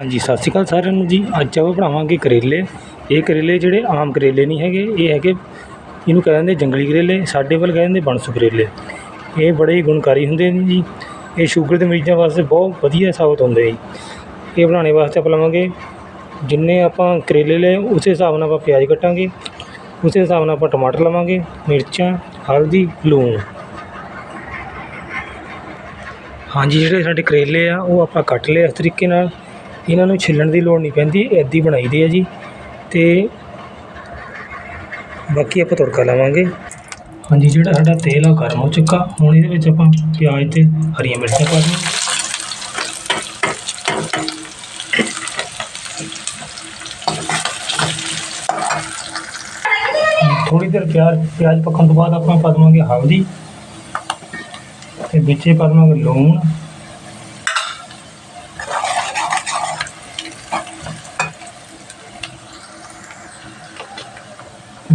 ਹਾਂਜੀ, ਸਤਿ ਸ਼੍ਰੀ ਅਕਾਲ ਸਾਰਿਆਂ ਨੂੰ ਜੀ। ਅੱਜ ਆਪਾਂ ਬਣਾਵਾਂਗੇ ਕਰੇਲੇ। ਇਹ ਕਰੇਲੇ ਜਿਹੜੇ ਆਮ ਕਰੇਲੇ ਨਹੀਂ ਹੈਗੇ, ਇਹ ਹੈਗੇ ਇਹਨੂੰ ਕਹਿੰਦੇ ਜੰਗਲੀ ਕਰੇਲੇ, ਸਾਡੇ ਵੱਲ ਕਹਿੰਦੇ ਬਣਸੂ ਕਰੇਲੇ। ਇਹ ਬੜੇ ਹੀ ਗੁਣਕਾਰੀ ਹੁੰਦੇ ਨੇ ਜੀ। ਇਹ ਸ਼ੂਗਰ ਦੇ ਮਰੀਜ਼ਾਂ ਵਾਸਤੇ ਬਹੁਤ ਵਧੀਆ ਸਾਬਤ ਹੁੰਦੇ ਜੀ ਇਹ ਬਣਾਉਣੇ ਵਾਸਤੇ ਆਪਾਂ ਲਵਾਂਗੇ ਜਿੰਨੇ ਆਪਾਂ ਕਰੇਲੇ ਲਏ, ਉਸੇ ਹਿਸਾਬ ਨਾਲ ਆਪਾਂ ਪਿਆਜ਼ ਕੱਟਾਂਗੇ। ਉਸੇ ਹਿਸਾਬ ਨਾਲ ਆਪਾਂ ਟਮਾਟਰ ਲਵਾਂਗੇ, ਮਿਰਚਾਂ, ਹਲਦੀ, ਲੂਣ। ਹਾਂਜੀ, ਜਿਹੜੇ ਸਾਡੇ ਕਰੇਲੇ ਆ, ਉਹ ਆਪਾਂ ਕੱਟ ਲਏ ਇਸ ਤਰੀਕੇ ਨਾਲ। ਇਹਨਾਂ ਨੂੰ ਛਿੱਲਣ ਦੀ ਲੋੜ ਨਹੀਂ ਪੈਂਦੀ ਇੱਦਾਂ ਹੀ ਬਣਾਈਦੇ ਆ ਜੀ। ਤੇ ਬਾਕੀ ਆਪਾਂ ਤੜਕਾ ਲਾਵਾਂਗੇ। ਹਾਂਜੀ, ਜਿਹੜਾ ਸਾਡਾ ਤੇਲ ਆ ਗਰਮ ਹੋ ਚੁੱਕਾ। ਹੁਣ ਇਹਦੇ ਵਿੱਚ ਆਪਾਂ ਪਿਆਜ਼ ਤੇ ਹਰੀਆਂ ਮਿਰਚਾਂ ਪਾ ਦਿਆਂ ਥੋੜੀ ਦੇਰ ਪਿਆਜ਼ ਪਿਆਜ਼ ਪੱਕਣ ਤੋਂ ਬਾਅਦ ਆਪਾਂ ਪਾ ਦੇਵਾਂਗੇ ਹਲਦੀ। ਤੇ ਵਿੱਚੇ ਪਾ ਦੇਵਾਂਗੇ ਲੂਣ।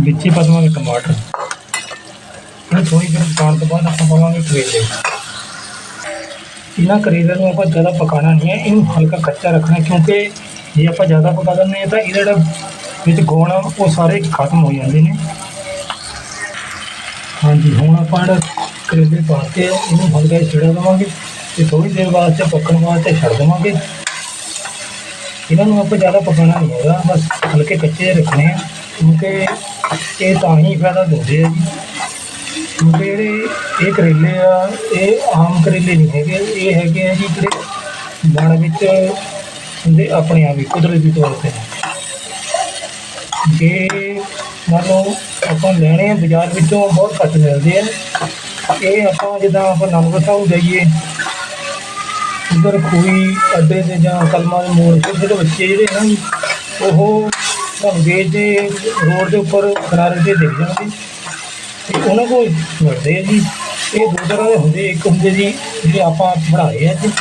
ਵਿੱਚ ਹੀ ਪਾ ਦੇਵਾਂਗੇ ਟਮਾਟਰ। ਇਹਨੂੰ ਥੋੜੀ ਦੇਰ ਪਕਾਉਣ ਤੋਂ ਬਾਅਦ ਆਪਾਂ ਪਾਵਾਂਗੇ ਕਰੇਲੇ। ਇਹਨਾਂ ਕਰੇਲਿਆਂ ਨੂੰ ਆਪਾਂ ਜ਼ਿਆਦਾ ਪਕਾਉਣਾ ਨਹੀਂ ਹੈ, ਇਹਨੂੰ ਹਲਕਾ ਕੱਚਾ ਰੱਖਣਾ, ਕਿਉਂਕਿ ਜੇ ਆਪਾਂ ਜ਼ਿਆਦਾ ਪਕਾ ਦਿੰਦੇ ਹਾਂ ਤਾਂ ਇਹਦਾ ਜਿਹੜਾ ਵਿੱਚ ਗੁਣ ਆ, ਉਹ ਸਾਰੇ ਖਤਮ ਹੋ ਜਾਂਦੇ ਨੇ। ਹਾਂਜੀ, ਹੁਣ ਆਪਾਂ ਜਿਹੜਾ ਕਰੇਲੇ ਪਾ ਕੇ ਇਹਨੂੰ ਹਲਕਾ ਛਿੜਾ ਦੇਵਾਂਗੇ ਤੇ ਥੋੜੀ ਦੇਰ ਬਾਅਦ 'ਚ ਪੱਕਣ ਵਾਸਤੇ ਛੱਡ ਦੇਵਾਂਗੇ। ਇਹਨਾਂ ਨੂੰ ਆਪਾਂ ਜ਼ਿਆਦਾ ਪਕਾਉਣਾ ਨਹੀਂ ਹੈਗਾ, ਬਸ ਹਲਕੇ ਕੱਚੇ ਰੱਖਣੇ ਆ, ਕਿਉਂਕਿ ਇਹ ਤਾਂ ਹੀ ਫਾਇਦਾ ਦਿੰਦੇ ਆ ਜੀ। ਕਿਉਂਕਿ ਜਿਹੜੇ ਇਹ ਕਰੇਲੇ ਆ, ਇਹ ਆਮ ਕਰੇਲੇ ਨਹੀਂ ਹੈਗੇ। ਇਹ ਹੈਗੇ ਆ ਜੀ ਜਿਹੜੇ ਬਣ ਵਿੱਚ ਹੁੰਦੇ, ਆਪਣੇ ਆਪ ਹੀ, ਕੁਦਰਤੀ ਤੌਰ ਤੇ। ਜੇ ਮੰਨ ਲਓ ਆਪਾਂ ਲੈਣੇ ਆ ਬਾਜ਼ਾਰ ਵਿੱਚੋਂ, ਬਹੁਤ ਘੱਟ ਮਿਲਦੇ ਆ। ਇਹ ਆਪਾਂ ਜਿੱਦਾਂ ਆਪਾਂ ਨਮਕ ਸਾਹਿਬ ਜਾਈਏ ਉਧਰ ਕੋਈ ਅੱਡੇ ਤੇ ਜਾਂ ਕਲਮਾਂ ਦੇ ਮੋੜ ਤੇ ਜਿਹੜੇ ਬੱਚੇ ਜਿਹੜੇ ਨਾ ਉਹ ਤੁਹਾਨੂੰ ਵੇਚਦੇ ਰੋਡ ਦੇ ਉੱਪਰ ਕਿਨਾਰੇ ਤੇ ਦਿਖ ਜਾਣਗੇ ਤੇ ਉਹਨਾਂ ਕੋਲ ਮਿਲਦੇ ਆ ਜੀ। ਇਹ ਦੋ ਤਰ੍ਹਾਂ ਦੇ ਹੁੰਦੇ ਇੱਕ ਹੁੰਦੇ ਜੀ, ਜਿਹੜੇ ਆਪਾਂ ਬਣਾਏ ਆ ਜੀ।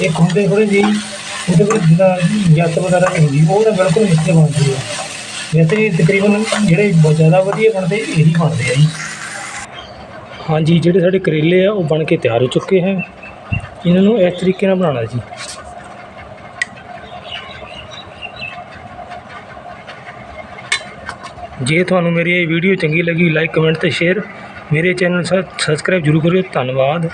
ਇੱਕ ਹੁੰਦੇ ਥੋੜੇ ਜੀ ਉਹਦੇ ਵਿੱਚ ਜਿਹੜਾ ਜੱਤ ਵਗੈਰਾ ਨਹੀਂ ਹੁੰਦੀ, ਉਹ ਤਾਂ ਬਿਲਕੁਲ ਮਿੱਠੇ ਬਣਦੇ ਆ। ਵੈਸੇ ਤਕਰੀਬਨ ਜਿਹੜੇ ਬਹੁਤ ਜ਼ਿਆਦਾ ਵਧੀਆ ਬਣਦੇ, ਇਹੀ ਬਣਦੇ ਆ ਜੀ। ਹਾਂਜੀ, ਜਿਹੜੇ ਸਾਡੇ ਕਰੇਲੇ ਆ, ਉਹ ਬਣ ਕੇ ਤਿਆਰ ਹੋ ਚੁੱਕੇ ਹੈ। ਇਹਨਾਂ ਨੂੰ ਇਸ ਤਰੀਕੇ ਨਾਲ ਬਣਾਉਣਾ ਜੀ। ਜੇ ਤੁਹਾਨੂੰ ਮੇਰੀ ਇਹ ਵੀਡੀਓ ਚੰਗੀ ਲੱਗੀ ਲਾਈਕ ਕਮੈਂਟ ਅਤੇ ਸ਼ੇਅਰ ਮੇਰੇ ਚੈਨਲ ਸਬਸਕ੍ਰਾਈਬ ਜ਼ਰੂਰ ਕਰਿਓ। ਧੰਨਵਾਦ।